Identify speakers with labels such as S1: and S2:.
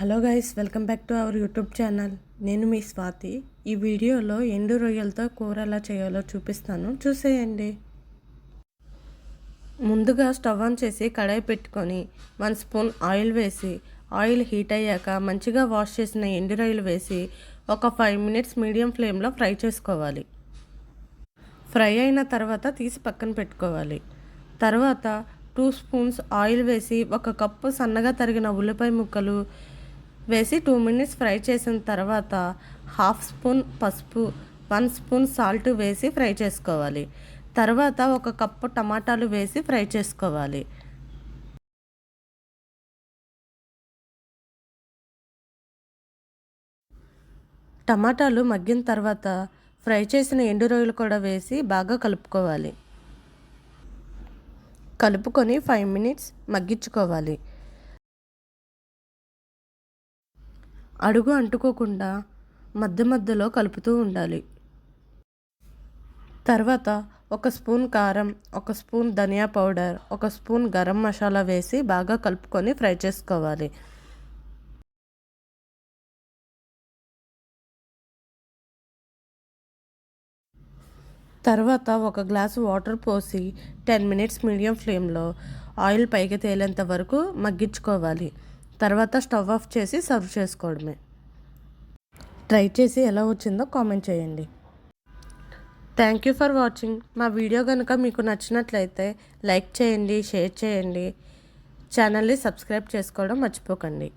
S1: Hello guys welcome back to our YouTube channel. నేను మీ స్వాతి. ఈ వీడియోలో ఎండు రొయ్యలతో కూర ఎలా చేయాలో చూపిస్తాను. చూసేయండి. ముందుగా స్టవ్ ఆన్ చేసి కడాయి పెట్టుకొని వన్ స్పూన్ ఆయిల్ వేసి ఆయిల్ హీట్ అయ్యాక మంచిగా వాష్ చేసిన ఎండు రొయ్యలు వేసి ఒక ఫైవ్ మినిట్స్ మీడియం ఫ్లేమ్లో ఫ్రై చేసుకోవాలి. ఫ్రై అయిన తర్వాత తీసి పక్కన పెట్టుకోవాలి. తర్వాత టూ స్పూన్స్ ఆయిల్ వేసి ఒక కప్పు సన్నగా తరిగిన ఉల్లిపాయ ముక్కలు వేసి టూ మినిట్స్ ఫ్రై చేసిన తర్వాత హాఫ్ స్పూన్ పసుపు వన్ స్పూన్ సాల్ట్ వేసి ఫ్రై చేసుకోవాలి. తర్వాత ఒక కప్పు టమాటాలు వేసి ఫ్రై చేసుకోవాలి. టమాటాలు మగ్గిన తర్వాత ఫ్రై చేసిన ఎండు రొయ్యలు కూడా వేసి బాగా కలుపుకోవాలి. కలుపుకొని ఫైవ్ మినిట్స్ మగ్గించుకోవాలి. అడుగు అంటుకోకుండా మధ్య మధ్యలో కలుపుతూ ఉండాలి. తర్వాత ఒక స్పూన్ కారం ఒక స్పూన్ ధనియా పౌడర్ ఒక స్పూన్ గరం మసాలా వేసి బాగా కలుపుకొని ఫ్రై చేసుకోవాలి. తర్వాత ఒక గ్లాసు వాటర్ పోసి టెన్ మినిట్స్ మీడియం ఫ్లేమ్లో ఆయిల్ పైకి తేలేంత వరకు మగ్గించుకోవాలి. తర్వాత స్టవ్ ఆఫ్ చేసి సర్వ్ చేసుకోవడమే. ట్రై చేసి ఎలా వచ్చిందో కామెంట్ చేయండి. Thank you for watching. మా వీడియో కనుక మీకు నచ్చినట్లయితే లైక్ చేయండి షేర్ చేయండి. ఛానల్ని సబ్స్క్రైబ్ చేసుకోవడం మర్చిపోకండి.